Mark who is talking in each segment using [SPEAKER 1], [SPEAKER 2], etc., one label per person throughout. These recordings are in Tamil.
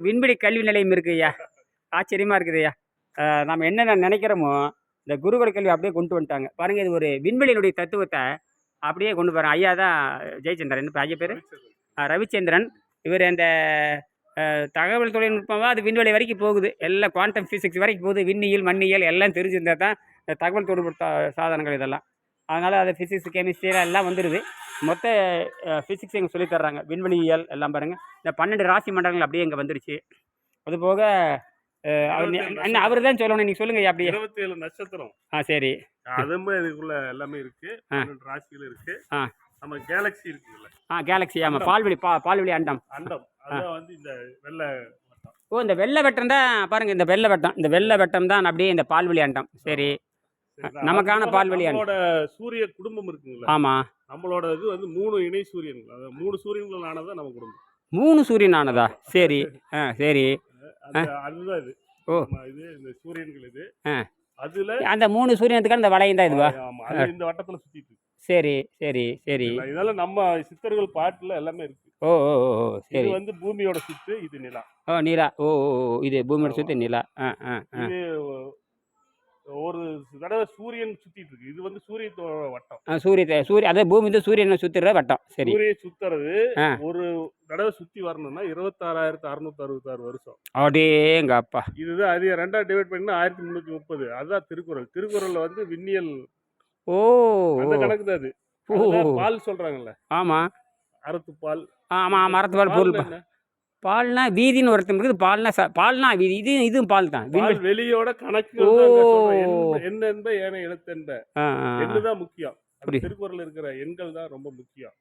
[SPEAKER 1] விண்வெளி கல்வி நிலையம் இருக்கு ஐயா ஆச்சரியமாக இருக்குது ஐயா நம்ம என்னென்ன நினைக்கிறோமோ இந்த குருகுல கல்வி அப்படியே கொண்டு வந்துட்டாங்க. பாருங்கள் இது ஒரு விண்வெளியினுடைய தத்துவத்தை அப்படியே கொண்டு போகிறாங்க ஐயா தான் ஜெயச்சந்திரன். என்ன ஐயா பேர்? ரவிச்சந்திரன். இவர் அந்த தகவல் தொழில்நுட்பமாக அது விண்வெளி வரைக்கும் போகுது. எல்லாம் குவாண்டம் ஃபிசிக்ஸ் வரைக்கும் போகுது. விண்ணியல் மண்ணியல் எல்லாம் தெரிஞ்சிருந்தால் தான் இந்த தகவல் தொழில்நுட்ப சாதனங்கள் இதெல்லாம் அதனால் அது ஃபிசிக்ஸ் கெமிஸ்ட்ரி எல்லாம் வந்துடுது மொத்த ஃபிசிக்ஸ் எங்கே சொல்லித் தர்றாங்க. விண்வெளியியல் எல்லாம் பாருங்கள் இந்த பன்னெண்டு ராசி மண்டலங்கள் அப்படியே இங்கே வந்துருச்சு. அது போக அஹ், அவர் அண்ணா அவர் தான் சொல்லணும். நீங்கள் சொல்லுங்கள் அப்படியே.
[SPEAKER 2] இருபத்தி ஏழு நட்சத்திரம்.
[SPEAKER 1] ஆ சரி.
[SPEAKER 2] அதுமே இதுக்குள்ள எல்லாமே இருக்கு. ராசிகள் இருக்கு.
[SPEAKER 1] ஆ.
[SPEAKER 2] நம்ம கேலக்ஸி இருக்குல்ல
[SPEAKER 1] ஆ கேலக்ஸி ஆமாம் பால்வெளி பா பால்வெளி அண்டம்.
[SPEAKER 2] அண்டம். அதான் வந்து இந்த வெள்ளை
[SPEAKER 1] ஓ இந்த வெள்ளை வெட்டம் தான் பாருங்கள் இந்த வெள்ளை வெட்டம். இந்த வெள்ளை வெட்டம் தான் அப்படியே இந்த பால்வெளி அண்டம். சரி? நமக்கான
[SPEAKER 2] அது போல
[SPEAKER 1] பால்வெளி அண்டம்.
[SPEAKER 2] நம்மளோட சூரிய குடும்பம் இருக்குங்களா.
[SPEAKER 1] ஆமாம்
[SPEAKER 2] நம்மளோட இது வந்து மூணு இணை சூரியன்கள். மூணு சூரியன்கள் ஆனதான் நம்ம குடும்பம்.
[SPEAKER 1] மூணு சூரியன் ஆனதா சரி. ஆ சரி.
[SPEAKER 2] அதுதான் இது.
[SPEAKER 1] ஓ.
[SPEAKER 2] இது இந்த சூரியன்கள் இது. அதுல
[SPEAKER 1] அந்த மூணு சூரியனுக்கு அந்த வளையம் தான் இதுவா?
[SPEAKER 2] ஆமா. இந்த வட்டத்துல சுத்திட்டு
[SPEAKER 1] சரி சரி சரி?
[SPEAKER 2] இதெல்லாம் நம்ம சித்தர்கள் பாட்டுல எல்லாமே இருக்கு.
[SPEAKER 1] ஓ ஓ ஓ சரி.
[SPEAKER 2] வந்து பூமியோட சுத்து இது நிலா.
[SPEAKER 1] ஓ நிலா. ஓ ஓ இது பூமியோட சுற்றி நிலா. ஆ ஆ ஆ.
[SPEAKER 2] இது ஒரு தடவை சூரியன் சுத்திட்டு இருக்கு. இது வந்து சூரியத்தோட வட்டம்.
[SPEAKER 1] சூரிய சூரிய அதே பூமி வந்து சூரியனை சுற்றுற வட்டம். சரி.
[SPEAKER 2] சூரியன் சுத்துறது. ஒரு தடவை சுத்தி வரணும்னா இருபத்தாறாயிரத்து அறுநூத்தி அறுபத்தாறு வருஷம்.
[SPEAKER 1] அப்படியேங்க அப்பா
[SPEAKER 2] இதுதான் அது ரெண்டா டிவைட் பண்ணா ஆயிரத்தி முந்நூற்றி முப்பது. அதுதான் திருக்குறள். திருக்குறள்ல வந்து விண்ணியல்
[SPEAKER 1] ஓ.
[SPEAKER 2] அந்த கணக்கு தான் அது பால் சொல்றாங்கல்ல.
[SPEAKER 1] ஆமாம்
[SPEAKER 2] அறத்து பால்.
[SPEAKER 1] ஆமாம் மரத்து பால் பொருள்
[SPEAKER 2] பால்னா
[SPEAKER 1] வீதின்னு ஒருத்தன் இருக்குது பால்னா பால்னா வீதி இது இதுவும் பால் தான்.
[SPEAKER 2] வெளியோட கணக்கு. என்ன என்ப ஏன எழுத்தென்ப. எண்ணுதான் முக்கியம். திருக்குறள் இருக்கிற எண்கள் தான் ரொம்ப முக்கியம்.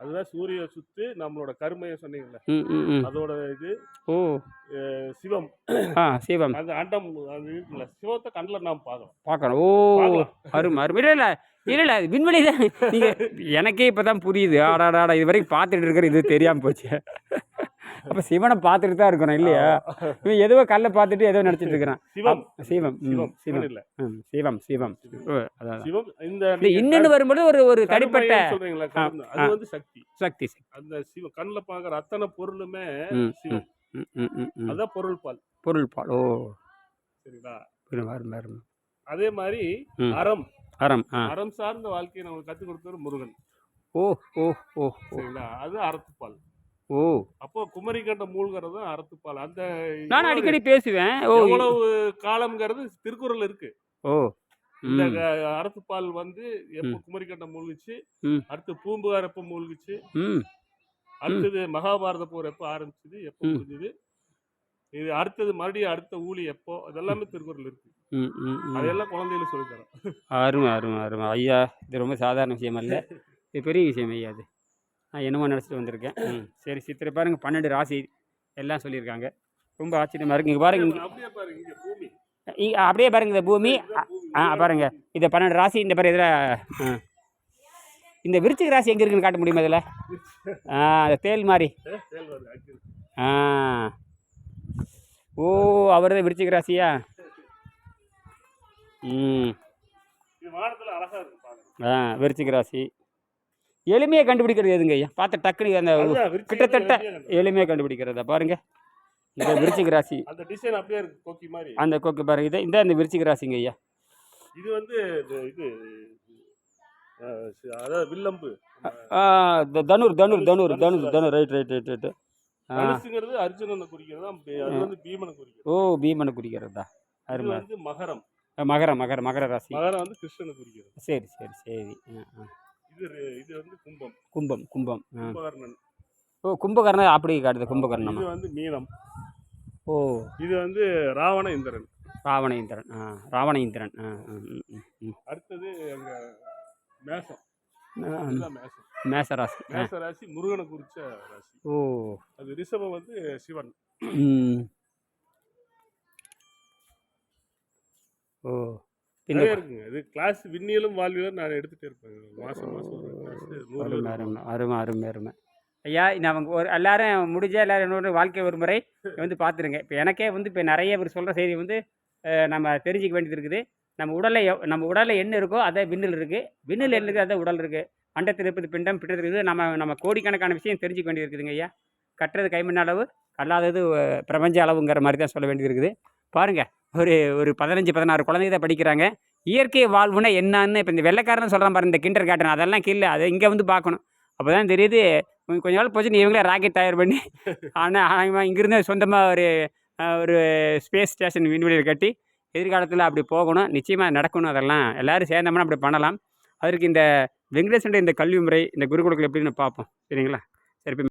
[SPEAKER 2] அதுதான் சூரிய சுத்து நம்மளோட கருமையை சொன்னீங்கல்ல. அதோட இது
[SPEAKER 1] ஓ.
[SPEAKER 2] சிவம்.
[SPEAKER 1] சிவம்.
[SPEAKER 2] அந்த அண்டம் அது இருக்குல்ல. சிவத்தை கண்ணில் நாம் பார்க்கலாம்
[SPEAKER 1] பார்க்கணும். ஓ. அருமை அருமை. இல்லை இல்லை இல்லை இல்லை விண்வெளி தான். நீங்கள் எனக்கே இப்போ தான் புரியுது. ஆடாடாடா இது வரைக்கும் பார்த்துட்டு இருக்கிற இது தெரியாமல் போச்சு. அப்போ சிவனை பார்த்துட்டு தான் இருக்கிறோம் இல்லையா? இவன் ஏதோ கல்லை பார்த்துட்டு ஏதோ நடிச்சிட்டு இருக்கிறான்.
[SPEAKER 2] சிவம்.
[SPEAKER 1] சிவம்.
[SPEAKER 2] சிவம். இல்ல
[SPEAKER 1] சிவம் சிவம்.
[SPEAKER 2] சிவம். இந்த
[SPEAKER 1] இன்னொன்று வரும்போது ஒரு ஒரு தனிப்பட்ட
[SPEAKER 2] சொல்றீங்களா. அது வந்து சக்தி.
[SPEAKER 1] சக்தி.
[SPEAKER 2] அந்த சிவம் கண்ணில் பார்க்குற அத்தனை பொருளுமே சிவம். அதான் பொருள் பால்.
[SPEAKER 1] பொருள் பால். ஓ.
[SPEAKER 2] சரிங்களா? அதே மாதிரி. அறம்.
[SPEAKER 1] அறம்
[SPEAKER 2] அறம் சார்ந்த வாழ்க்கையை நமக்கு கற்றுக் கொடுத்தவர் முருகன்.
[SPEAKER 1] ஓ ஓ ஓ ஓ.
[SPEAKER 2] சரிங்களா? அது அறத்துப்பால்.
[SPEAKER 1] ஓ.
[SPEAKER 2] அப்போ குமரிக்கண்ட மூழ்கிறது அறத்துப்பால். அந்த
[SPEAKER 1] நான் அடிக்கடி பேசுவேன். ஓ
[SPEAKER 2] எவ்வளவு காலம்ங்கிறது திருக்குறள் இருக்கு.
[SPEAKER 1] ஓ
[SPEAKER 2] இந்த அறத்துப்பால் வந்து எப்போ. குமரிக்கண்டம் மூழ்கிச்சு. அடுத்து பூம்புகார் எப்போ மூழ்கிச்சு அடுத்தது மகாபாரத போர் எப்போ ஆரம்பிச்சது எப்போ. முடிஞ்சது இது அடுத்தது மறுபடியும் அடுத்த ஊழி எப்போ அதெல்லாமே திருக்குறள் இருக்கு. அதெல்லாம் குழந்தைகளுக்கு சொல்லித் தரோம்
[SPEAKER 1] அருமை அருமை அருமை. ஐயா இது ரொம்ப சாதாரண விஷயம் அல்ல. இது பெரிய விஷயம் ஐயா அது. நான் என்னமோ நினச்சிட்டு வந்திருக்கேன். ம் சரி சித்திரை பாருங்க பன்னெண்டு ராசி எல்லாம் சொல்லியிருக்காங்க. ரொம்ப ஆச்சரியமாக இருக்கு. இங்கே பாருங்க இங்க-
[SPEAKER 2] அப்படியே பாருங்க இங்க பூமி.
[SPEAKER 1] இங்க அப்படியே பாருங்க இந்த பூமி. ஆ பாருங்க இந்த பன்னெண்டு ராசி இந்த பாரு இதில் இந்த விருச்சிக ராசி எங்கே இருக்குன்னு காட்ட முடியுமா இதில்? ஆ அந்த தேல் மாதிரி. ஆ. ஓ அவர் தான் விருச்சிக ராசியா? ம். ஆ விருச்சிக ராசி. எளிமையாக கண்டுபிடிக்கிறது எதுங்க ஐயா? பார்த்த டக்குனு அந்த கிட்டத்தட்ட. எளிமையாக கண்டுபிடிக்கிறதா. பாருங்க. இந்த விருச்சிக ராசி.
[SPEAKER 2] அந்த டிசைன் அப்படியே இருக்கு கொக்கி மாதிரி.
[SPEAKER 1] அந்த கொக்கு பாருங்க. இதை இந்த இந்த விருச்சிக ராசிங்க ஐயா.
[SPEAKER 2] இது வந்து இது அதாவது வில்லம்பு.
[SPEAKER 1] தனுர் தனுர் தனுர் தனுர் தனுர். Right right right right. ஆ.
[SPEAKER 2] தனுசுங்கிறது அர்ஜுனனை குறிக்கிறது? அது வந்து பீமனை குறிக்கிறது?
[SPEAKER 1] ஓ பீமனை குறிக்கிறதா? அருமை.
[SPEAKER 2] வந்து மகரம்.
[SPEAKER 1] மகரம் மகர மகர ராசி.
[SPEAKER 2] மகரம் வந்து கிருஷ்ணனை குறிக்கிறது.
[SPEAKER 1] சரி சரி சரி. ஆ, ஆ.
[SPEAKER 2] இது ரெ- இது வந்து கும்பம்.
[SPEAKER 1] கும்பம் கும்பம்.
[SPEAKER 2] கும்பகர்ணன்.
[SPEAKER 1] ஓ கும்பகர்ணம் அப்படி காட்டுது கும்பகர்ணமா
[SPEAKER 2] இது வந்து மீனம்.
[SPEAKER 1] ஓ.
[SPEAKER 2] இது வந்து ராவண இந்திரன்.
[SPEAKER 1] ராவண இந்திரன். ஆ ராவண இந்திரன். ஆ.
[SPEAKER 2] அடுத்தது எங்க மேசம். மேசம்.
[SPEAKER 1] மேச ராசி ஆ.
[SPEAKER 2] மேச ராசி முருகனை குறிச்ச ராசி.
[SPEAKER 1] ஓ.
[SPEAKER 2] அது ரிஷபம் வந்து சிவன்.
[SPEAKER 1] ஓ.
[SPEAKER 2] நிறைய இருக்குங்க. இது கிளாஸ் விண்ணியலும் வாழ்வியலும் நான் எடுத்துட்டே இருப்பேன். மாசம் மாசம் ஒரு கிளாஸ் நூறு
[SPEAKER 1] அருமை அருமை அருமை அருமை அருமை. ஐயா நான் ஒரு எல்லாரும் முடிஞ்ச எல்லாரும் என்னோட வாழ்க்கை ஒரு முறை வந்து பார்த்துருங்க. இப்போ எனக்கே வந்து இப்போ நிறைய பேர் சொல்கிற செய்தி வந்து நம்ம தெரிஞ்சிக்க வேண்டியது இருக்குது. நம்ம உடலில் எவ்- நம்ம உடலில் என்ன இருக்கோ அதே விண்ணில் இருக்குது விண்ணில் என்ன இருக்குது அதே உடல் இருக்குது அண்டத்தில் இருப்பது பிண்டம் பிண்டத்தில் இருக்குது நம்ம நம்ம கோடிக்கணக்கான விஷயம் தெரிஞ்சுக்க வேண்டியது இருக்குதுங்க ஐயா. கட்டுறது கைமண் அளவு கல்லாதது அஹ், பிரபஞ்ச அளவுங்கிற மாதிரி தான் சொல்ல வேண்டியது இருக்குது. பாருங்கள் ஒரு ஒரு பதினஞ்சு பதினாறு குழந்தைங்க தான் படிக்கிறாங்க. இயற்கை வாழ்வுனா என்னன்னு இப்போ இந்த வெள்ளைக்காரன் சொல்கிறான் பாருங்க இந்த கிண்டர் காட்டன் அதெல்லாம் கீழே அதை இங்கே வந்து பார்க்கணும். அப்போ தான் தெரியுது கொஞ்ச நாள் போச்சு இவங்களே ராக்கெட் தயார் பண்ணி. ஆனால் இங்கேருந்து சொந்தமாக ஒரு ஒரு ஸ்பேஸ் ஸ்டேஷன் விண்வெளியில் கட்டி எதிர்காலத்தில் அப்படி போகணும் நிச்சயமாக நடக்கணும் அதெல்லாம். எல்லோரும் சேர்ந்தோம்னா அப்படி பண்ணலாம். அதற்கு இந்த வெங்கடேசனுடைய இந்த கல்வி முறை இந்த குருகுலத்தில் எப்படின்னு பார்ப்போம். சரிங்களா?